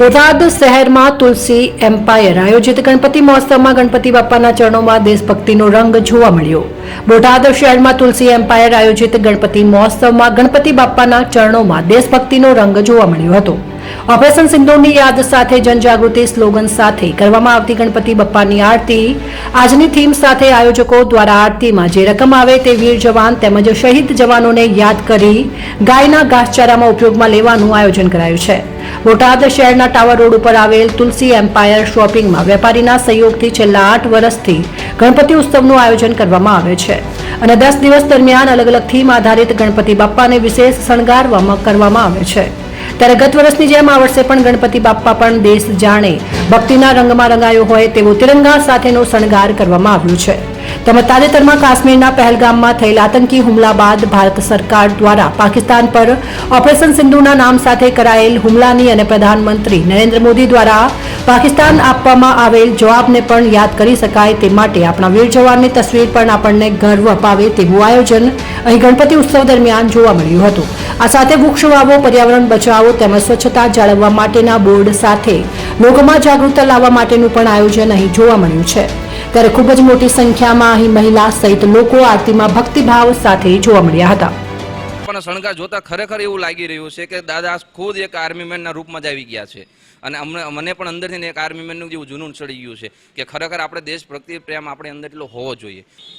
બોટાદ શહેરમાં તુલસી એમ્પાયર આયોજિત ગણપતિ મહોત્સવમાં ગણપતિ બાપાના ચરણોમાં દેશભક્તિનો રંગ જોવા મળ્યો. બોટાદ શહેરમાં તુલસી એમ્પાયર આયોજિત ગણપતિ મહોત્સવમાં ગણપતિ બાપાના ચરણોમાં દેશભક્તિનો રંગ જોવા મળ્યો હતો. ઓપરેશન સિંદૂરની યાદ સાથે જનજાગૃતિ સ્લોગન સાથે કરવામાં આવતી ગણપતિ બાપ્પાની આરતી, આજની થીમ સાથે આયોજકો દ્વારા આરતીમાં જે રકમ આવે તે વીર જવાન તેમજ શહીદ જવાનોને યાદ કરી ગાયના ઘાસચારામાં ઉપયોગમાં લેવાનું આયોજન કરાયું છે. બોટાદ શહેરના ટાવર રોડ ઉપર આવેલ તુલસી એમ્પાયર શોપિંગમાં વેપારીના સહયોગથી છેલ્લા આઠ વર્ષથી ગણપતિ ઉત્સવનું આયોજન કરવામાં આવે છે અને દસ દિવસ દરમિયાન અલગ અલગ થીમ આધારિત ગણપતિ બાપ્પાને વિશેષ શણગારવામાં કરવામાં આવે છે. ત્યારે ગત વર્ષની જેમ આ વર્ષે પણ ગણપતિ બાપ્પા પણ દેશ જાણે ભક્તિના રંગમાં રંગાયો હોય તેવો તિરંગા સાથેનો શણગાર કરવામાં આવ્યો છે. તેમજ તાજેતરમાં કાશ્મીરના પહેલગામમાં થયેલા આતંકી હુમલા બાદ ભારત સરકાર દ્વારા પાકિસ્તાન પર ઓપરેશન સિંધુના નામ સાથે કરાયેલ હુમલાની અને પ્રધાનમંત્રી નરેન્દ્ર મોદી દ્વારા પાકિસ્તાન આપવામાં આવેલ જવાબને પણ યાદ કરી શકાય તે માટે આપણા વીર જવાનની તસવીર પણ આપણને ગર્વ અપાવે તેવું આયોજન અહીં ગણપતિ ઉત્સવ દરમિયાન જોવા મળ્યું હતું. આ સાથે વૃક્ષ વાવો, પર્યાવરણ બચાવો તેમજ સ્વચ્છતા જાળવવા માટેના બોર્ડ સાથે લોકોમાં જાગૃતતા લાવવા માટેનું પણ આયોજન અહીં જોવા મળ્યું છે. ત્યારે ખૂબ જ મોટી સંખ્યામાં અહીં મહિલા સહિત લોકો આરતીમાં ભક્તિભાવ સાથે જોવા મળ્યા હતા. પણ શણગાર જોતા ખરેખર એવું લાગી રહ્યું છે કે દાદા ખુદ એક આર્મીમેનના રૂપમાં જ આવી ગયા છે. અને અમને મને પણ અંદરથી એક આર્મીમેનનું જેવું જુનૂન ચડી ગયું છે કે ખરેખર આપણે દેશ પ્રત્યે પ્રેમ આપણે અંદર એટલો હોવો જોઈએ.